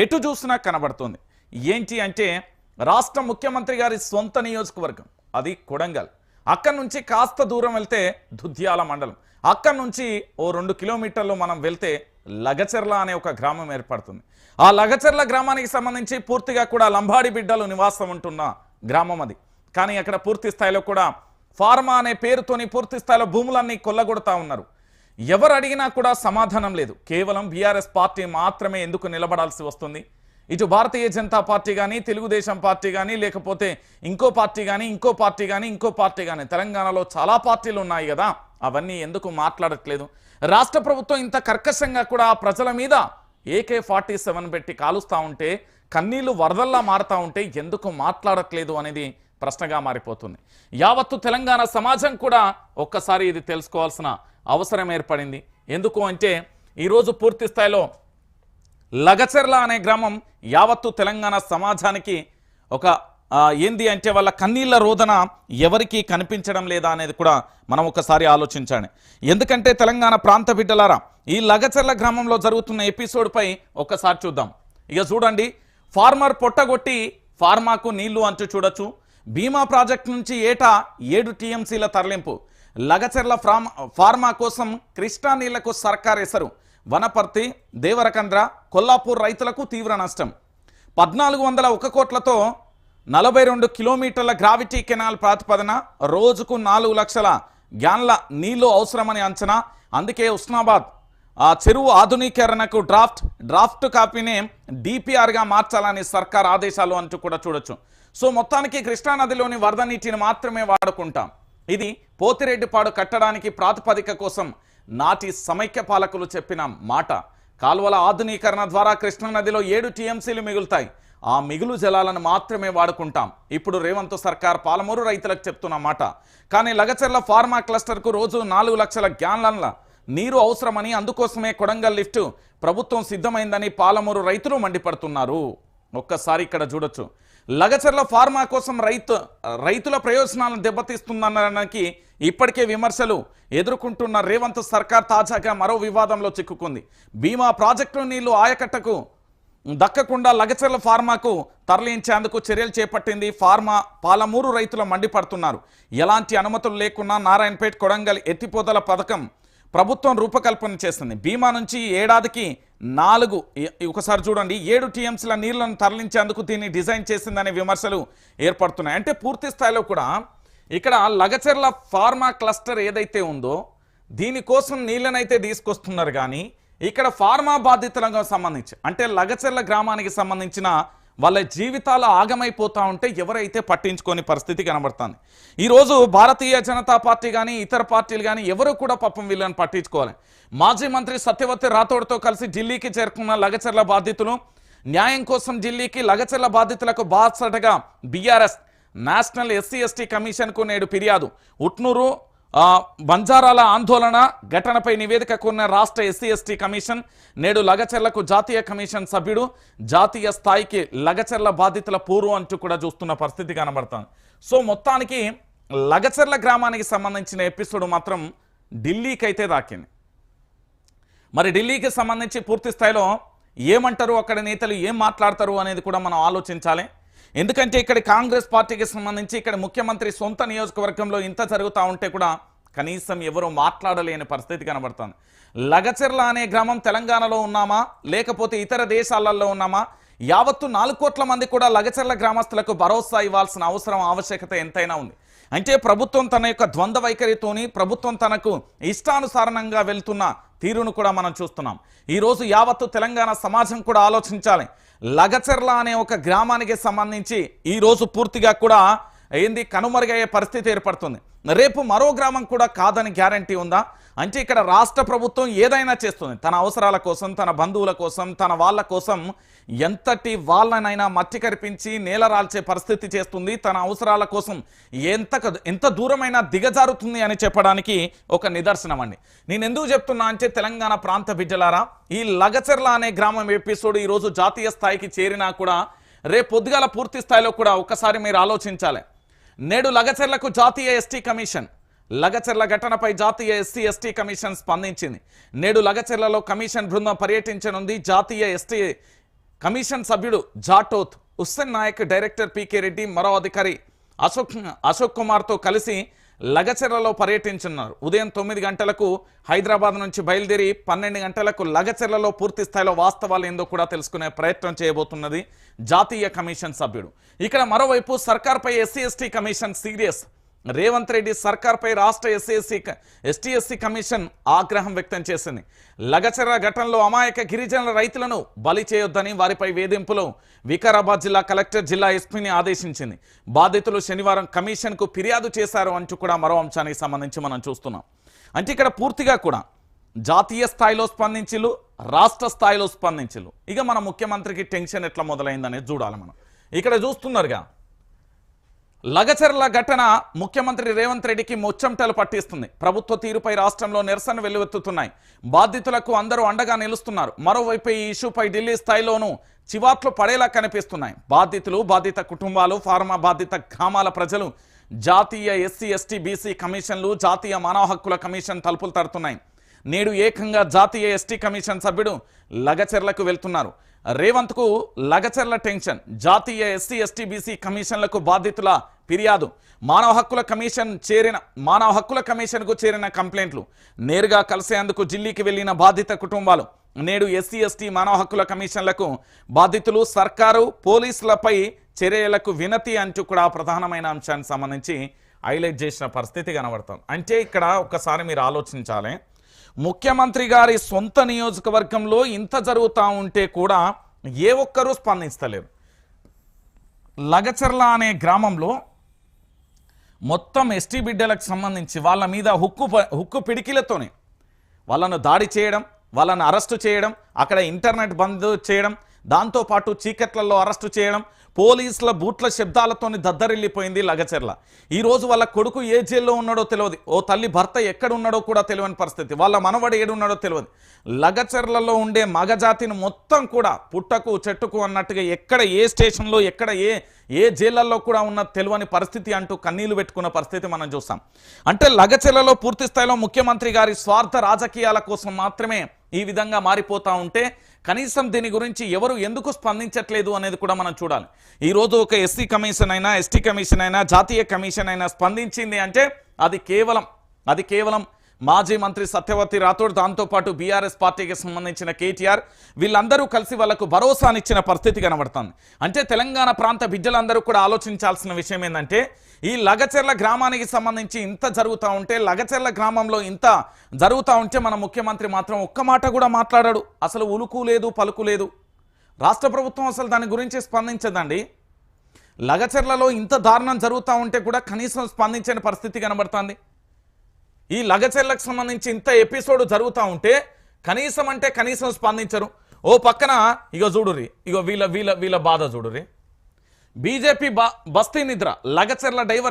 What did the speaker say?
ఎటు చూసినా కనబడుతుంది. ఏంటి అంటే రాష్ట్ర ముఖ్యమంత్రి గారి సొంత నియోజకవర్గం అది కొడంగల్. అక్కడి నుంచి కాస్త దూరం వెళ్తే దుద్యాల మండలం. అక్కడి నుంచి ఓ రెండు కిలోమీటర్లు మనం వెళ్తే లగచెర్ల అనే ఒక గ్రామం ఏర్పడుతుంది. ఆ లగచెర్ల గ్రామానికి సంబంధించి పూర్తిగా కూడా లంబాడి బిడ్డలు నివాసం ఉంటున్న గ్రామం అది. కానీ అక్కడ పూర్తి స్థాయిలో కూడా ఫార్మా అనే పేరుతోని పూర్తి స్థాయిలో భూములన్నీ కొల్లగొడతా ఉన్నారు. ఎవరు అడిగినా కూడా సమాధానం లేదు. కేవలం బీఆర్ఎస్ పార్టీ మాత్రమే ఎందుకు నిలబడాల్సి వస్తుంది? ఇటు భారతీయ జనతా పార్టీ కానీ తెలుగుదేశం పార్టీ కానీ లేకపోతే ఇంకో పార్టీ కానీ ఇంకో పార్టీ కానీ ఇంకో పార్టీ కానీ తెలంగాణలో చాలా పార్టీలు ఉన్నాయి కదా అవన్నీ ఎందుకు మాట్లాడట్లేదు? రాష్ట్ర ప్రభుత్వం ఇంత కర్కశంగా కూడా ప్రజల మీద ఏకే ఫార్టీ సెవెన్ పెట్టి కాలుస్తూ ఉంటే కన్నీళ్ళు వరదల్లా మారుతూ ఉంటే ఎందుకు మాట్లాడట్లేదు అనేది ప్రశ్నగా మారిపోతుంది. యావత్తు తెలంగాణ సమాజం కూడా ఒక్కసారి ఇది తెలుసుకోవాల్సిన అవసరం ఏర్పడింది. ఎందుకు అంటే ఈరోజు పూర్తి స్థాయిలో లగచెర్ల అనే గ్రామం యావత్తు తెలంగాణ సమాజానికి ఒక ఏంది అంటే వాళ్ళ కన్నీళ్ళ రోదన ఎవరికి కనిపించడం లేదా అనేది కూడా మనం ఒకసారి ఆలోచించాలి. ఎందుకంటే తెలంగాణ ప్రాంత బిడ్డలారా ఈ లగచెర్ల గ్రామంలో జరుగుతున్న ఎపిసోడ్పై ఒక్కసారి చూద్దాం. ఇక చూడండి ఫార్మర్ పొట్టగొట్టి ఫార్మాకు నీళ్ళు అంటూ చూడొచ్చు. భీమా ప్రాజెక్టు నుంచి ఏటా ఏడు టీఎంసీల తరలింపు. లగచెర్ల ఫ్రామ్ ఫార్మా కోసం కృష్ణా నీళ్ళకు సర్కార్ ఎసరు. వనపర్తి దేవరకంద్ర కొల్లాపూర్ రైతులకు తీవ్ర నష్టం. పద్నాలుగు వందల ఒక కోట్లతో నలభై రెండు కిలోమీటర్ల గ్రావిటీ కెనాల్ ప్రాతిపదన రోజుకు నాలుగు లక్షల గ్యాన్ల నీళ్ళు అవసరమని అంచనా. అందుకే ఉస్నాబాద్ ఆ చెరువు ఆధునీకరణకు డ్రాఫ్ట్ డ్రాఫ్ట్ కాపీనే డిపిఆర్గా మార్చాలని సర్కార్ ఆదేశాలు అంటూ కూడా చూడొచ్చు. సో మొత్తానికి కృష్ణానదిలోని వరద నీటిని మాత్రమే వాడుకుంటాం. ఇది పోతిరెడ్డిపాడు కట్టడానికి ప్రాతిపదిక కోసం నాటి సమైక్య పాలకులు చెప్పిన మాట. కాలువల ఆధునీకరణ ద్వారా కృష్ణానదిలో ఏడు టీఎంసీలు మిగులుతాయి. ఆ మిగులు జలాలను మాత్రమే వాడుకుంటాం. ఇప్పుడు రేవంత్ సర్కార్ పాలమూరు రైతులకు చెప్తున్న మాట. కానీ లగచెర్ల ఫార్మా క్లస్టర్కు రోజు నాలుగు లక్షల గ్యాన్లన్ల నీరు అవసరమని అందుకోసమే కొడంగల్ లిఫ్ట్ ప్రభుత్వం సిద్ధమైందని పాలమూరు రైతులు మండిపడుతున్నారు. ఒక్కసారి ఇక్కడ చూడొచ్చు. లగచర్ల ఫార్మా కోసం రైతు రైతుల ప్రయోజనాలను దెబ్బతీస్తుందనడానికి ఇప్పటికే విమర్శలు ఎదుర్కొంటున్న రేవంత్ సర్కార్ తాజాగా మరో వివాదంలో చిక్కుకుంది. బీమా ప్రాజెక్టు నీళ్ళు ఆయకట్టకు దక్కకుండా లగచర్ల ఫార్మాకు తరలించేందుకు చర్యలు చేపట్టింది ఫార్మా. పాలమూరు రైతులు మండిపడుతున్నారు. ఎలాంటి అనుమతులు లేకున్నా నారాయణపేట్ కొడంగల్ ఎత్తిపోతల పథకం ప్రభుత్వం రూపకల్పన చేస్తుంది. బీమా నుంచి ఏడాదికి నాలుగు ఒకసారి చూడండి ఏడు టీఎంసీల నీళ్ళను తరలించేందుకు దీన్ని డిజైన్ చేసిందనే విమర్శలు ఏర్పడుతున్నాయి. అంటే పూర్తి స్థాయిలో కూడా ఇక్కడ లగచెర్ల ఫార్మా క్లస్టర్ ఏదైతే ఉందో దీనికోసం నీళ్ళనైతే తీసుకొస్తున్నారు కానీ ఇక్కడ ఫార్మా బాధితులకు సంబంధించి అంటే లగచెర్ల గ్రామానికి సంబంధించిన వాళ్ళ జీవితాలు ఆగమైపోతూ ఉంటే ఎవరైతే పట్టించుకోని పరిస్థితి కనబడుతుంది? ఈరోజు భారతీయ జనతా పార్టీ కానీ ఇతర పార్టీలు కానీ ఎవరు కూడా పాపం వీళ్ళని పట్టించుకోవాలి. మాజీ మంత్రి సత్యవతి రాథోడ్తో కలిసి ఢిల్లీకి చేరుకున్న లగచర్ల బాధితులు న్యాయం కోసం ఢిల్లీకి లగచర్ల బాధితులకు బాసటగా బీఆర్ఎస్ నేషనల్ ఎస్సీ ఎస్టీ కమిషన్కు నేడు ఫిర్యాదు. ఉట్నూరు బంజారాల ఆందోళన ఘటనపై నివేదిక కోరిన రాష్ట్ర ఎస్సీ ఎస్టీ కమిషన్ నేడు లగచెర్లకు జాతీయ కమిషన్ సభ్యుడు జాతీయ స్థాయికి లగచెర్ల బాధితుల పూర్వం అంటూ కూడా చూస్తున్న పరిస్థితి కనబడుతుంది సో మొత్తానికి లగచెర్ల గ్రామానికి సంబంధించిన ఎపిసోడ్ మాత్రం ఢిల్లీకి అయితే దాకింది. మరి ఢిల్లీకి సంబంధించి పూర్తి స్థాయిలో ఏమంటారు అక్కడ నేతలు ఏం మాట్లాడతారు అనేది కూడా మనం ఆలోచించాలి. ఎందుకంటే ఇక్కడ కాంగ్రెస్ పార్టీకి సంబంధించి ఇక్కడ ముఖ్యమంత్రి సొంత నియోజకవర్గంలో ఇంత జరుగుతూ ఉంటే కూడా కనీసం ఎవరూ మాట్లాడలేని పరిస్థితి కనబడుతుంది. లగచెర్ల అనే గ్రామం తెలంగాణలో ఉన్నామా? లేకపోతే ఇతర దేశాలలో ఉన్నామా? యావత్తు నాలుగు కోట్ల మంది కూడా లగచెర్ల గ్రామస్తులకు భరోసా ఇవ్వాల్సిన అవసరం ఆవశ్యకత ఎంతైనా ఉంది. అంటే ప్రభుత్వం తన యొక్క ద్వంద్వ వైఖరితోని ప్రభుత్వం తనకు ఇష్టానుసారణంగా వెళ్తున్న తీరును కూడా మనం చూస్తున్నాం. ఈరోజు యావత్తు తెలంగాణ సమాజం కూడా ఆలోచించాలి. లగచెర్ల అనే ఒక గ్రామానికి సంబంధించి ఈరోజు పూర్తిగా కూడా ఏంది కనుమరుగయ్యే పరిస్థితి ఏర్పడుతుంది. రేపు మరో గ్రామం కూడా కాదని గ్యారంటీ ఉందా? అంటే ఇక్కడ రాష్ట్ర ప్రభుత్వం ఏదైనా చేస్తుంది. తన అవసరాల కోసం తన బంధువుల కోసం తన వాళ్ళ కోసం ఎంతటి వాళ్ళనైనా మట్టి కరిపించి నేల రాల్చే పరిస్థితి చేస్తుంది. తన అవసరాల కోసం ఎంత ఎంత దూరమైనా దిగజారుతుంది అని చెప్పడానికి ఒక నిదర్శనం అండి. నేను ఎందుకు చెప్తున్నా అంటే తెలంగాణ ప్రాంత బిడ్డలారా ఈ లగచెర్ల అనే గ్రామం ఎపిసోడ్ ఈరోజు జాతీయ స్థాయికి చేరినా కూడా రేపు పొద్దుగాల పూర్తి స్థాయిలో కూడా ఒక్కసారి మీరు ఆలోచించాలి. నేడు లగచెర్లకు జాతీయ ఎస్టీ కమిషన్ లగచెర్ల ఘటనపై జాతీయ ఎస్సీ ఎస్టీ కమిషన్ స్పందించింది. నేడు లగచెర్లలో కమిషన్ బృందం పర్యటించనుంది. జాతీయ ఎస్టీ కమిషన్ సభ్యుడు జాటోత్ హుస్సేన్ నాయక్ డైరెక్టర్ పీకే రెడ్డి మరో అధికారి అశోక్ అశోక్ కుమార్తో కలిసి లగచెర్లలో పర్యటించున్నారు ఉదయం తొమ్మిది గంటలకు హైదరాబాద్ నుంచి బయలుదేరి పన్నెండు గంటలకు లగచెర్లలో పూర్తి స్థాయిలో వాస్తవాలు ఏందో కూడా తెలుసుకునే ప్రయత్నం చేయబోతున్నది జాతీయ కమిషన్ సభ్యుడు. ఇక్కడ మరోవైపు సర్కార్పై SC ST commission serious Revanth Reddy సర్కార్పై రాష్ట్ర ఎస్సీఎస్సీ ఎస్టీఎస్సీ కమిషన్ ఆగ్రహం వ్యక్తం చేసింది. లగచర ఘటనలో అమాయక గిరిజనుల రైతులను బలి చేయొద్దని వారిపై వేధింపులు వికారాబాద్ జిల్లా కలెక్టర్ జిల్లా ఎస్పీని ఆదేశించింది. బాధితులు శనివారం కమిషన్కు ఫిర్యాదు చేశారు అంటూ కూడా మరో అంశానికి సంబంధించి మనం చూస్తున్నాం. అంటే ఇక్కడ పూర్తిగా కూడా జాతీయ స్థాయిలో స్పందించిలు రాష్ట్ర స్థాయిలో స్పందించిలు ఇక మన ముఖ్యమంత్రికి టెన్షన్ ఎట్లా మొదలైందనేది చూడాలి మనం. ఇక్కడ చూస్తున్నారుగా లగచర్ల ఘటన ముఖ్యమంత్రి రేవంత్ రెడ్డికి ముచ్చంటలు పట్టిస్తుంది. ప్రభుత్వ తీరుపై రాష్ట్రంలో నిరసన వెల్లువెత్తుతున్నాయి. బాధితులకు అందరూ అండగా నిలుస్తున్నారు. మరోవైపు ఈ ఇష్యూపై ఢిల్లీ స్థాయిలోనూ చివాట్లు పడేలా కనిపిస్తున్నాయి. బాధితులు బాధిత కుటుంబాలు ఫార్మా బాధిత గ్రామాల ప్రజలు జాతీయ ఎస్సీ ఎస్టీ బీసీ కమిషన్లు జాతీయ మానవ హక్కుల కమిషన్ తలుపులు తడుతున్నాయి. నేడు ఏకంగా జాతీయ ఎస్టీ కమిషన్ సభ్యుడు లగచెర్లకు వెళ్తున్నారు. రేవంత్కు లగచెర్ల టెన్షన్. జాతీయ ఎస్సీ ఎస్టీ బీసీ కమిషన్లకు బాధితుల ఫిర్యాదు. మానవ హక్కుల కమిషన్ చేరిన మానవ హక్కుల కమిషన్కు చేరిన కంప్లైంట్లు. నేరుగా కలిసేందుకు ఢిల్లీకి వెళ్ళిన బాధిత కుటుంబాలు. నేడు ఎస్సీ ఎస్టీ మానవ హక్కుల కమిషన్లకు బాధితులు సర్కారు పోలీసులపై చర్యలకు వినతి అంటూ కూడా ప్రధానమైన అంశానికి సంబంధించి హైలైట్ చేసిన పరిస్థితి కనబడుతుంది. అంటే ఇక్కడ ఒక్కసారి మీరు ఆలోచించాలి. ముఖ్యమంత్రి గారి సొంత నియోజకవర్గంలో ఇంత జరుగుతూ ఉంటే కూడా ఏ ఒక్కరూ స్పందించలేరు. లగచర్ల అనే గ్రామంలో మొత్తం ఎస్టీ బిడ్డలకు సంబంధించి వాళ్ళ మీద హుక్కు హుక్కు పిడికిలతోనే వాళ్ళను దాడి చేయడం వాళ్ళను అరెస్టు చేయడం అక్కడ ఇంటర్నెట్ బంద్ చేయడం దాంతోపాటు చీకట్లలో అరెస్టు చేయడం పోలీసుల బూట్ల శబ్దాలతోని దద్దరిల్లిపోయింది లగచెర్ల. ఈరోజు వాళ్ళ కొడుకు ఏ జైల్లో ఉన్నాడో తెలియదు ఓ తల్లి భర్త ఎక్కడ ఉన్నాడో కూడా తెలియని పరిస్థితి. వాళ్ళ మనవడు ఏడున్నాడో తెలియదు లగచెర్లలో ఉండే మగజాతిని మొత్తం కూడా పుట్టకు చెట్టుకు అన్నట్టుగా ఎక్కడ ఏ స్టేషన్లో ఎక్కడ ఏ ఏ జైళ్ళల్లో కూడా ఉన్న తెలియని పరిస్థితి అంటూ కన్నీళ్ళు పెట్టుకున్న పరిస్థితి మనం చూస్తాం. అంటే లగచెర్లలో పూర్తి స్థాయిలో ముఖ్యమంత్రి గారి స్వార్థ రాజకీయాల కోసం మాత్రమే ఈ విధంగా మారిపోతా ఉంటే కనీసం దీని గురించి ఎవరు ఎందుకు స్పందించట్లేదు అనేది కూడా మనం చూడాలి. ఈరోజు ఒక ఎస్సీ కమిషన్ అయినా ఎస్టీ కమిషన్ అయినా జాతీయ కమిషన్ అయినా స్పందించింది అంటే అది కేవలం అది కేవలం మాజీ మంత్రి సత్యవతి రాథోడ్ దాంతోపాటు బీఆర్ఎస్ పార్టీకి సంబంధించిన కేటీఆర్ వీళ్ళందరూ కలిసి వాళ్ళకు భరోసానిచ్చిన పరిస్థితి కనబడుతుంది. అంటే తెలంగాణ ప్రాంత బిడ్డలందరూ కూడా ఆలోచించాల్సిన విషయం ఏంటంటే ఈ లగచెర్ల గ్రామానికి సంబంధించి ఇంత జరుగుతూ ఉంటే లగచెర్ల గ్రామంలో ఇంత జరుగుతూ ఉంటే మన ముఖ్యమంత్రి మాత్రం ఒక్క మాట కూడా మాట్లాడాడు. అసలు ఉలుకు లేదు పలుకు లేదు. రాష్ట్ర ప్రభుత్వం అసలు దాని గురించి స్పందించదండి. లగచెర్లలో ఇంత దారుణం జరుగుతూ ఉంటే కూడా కనీసం స్పందించని పరిస్థితి కనబడుతుంది. ఈ లగచెర్లకు సంబంధించి ఇంత ఎపిసోడ్ జరుగుతూ ఉంటే కనీసం అంటే కనీసం స్పందించరు. ఓ పక్కన ఇగో చూడురి ఇగో వీళ్ళ వీళ్ళ వీళ్ళ బాధ చూడురి బీజేపీ బస్తీ నిద్ర లగచెర్ల డైవర్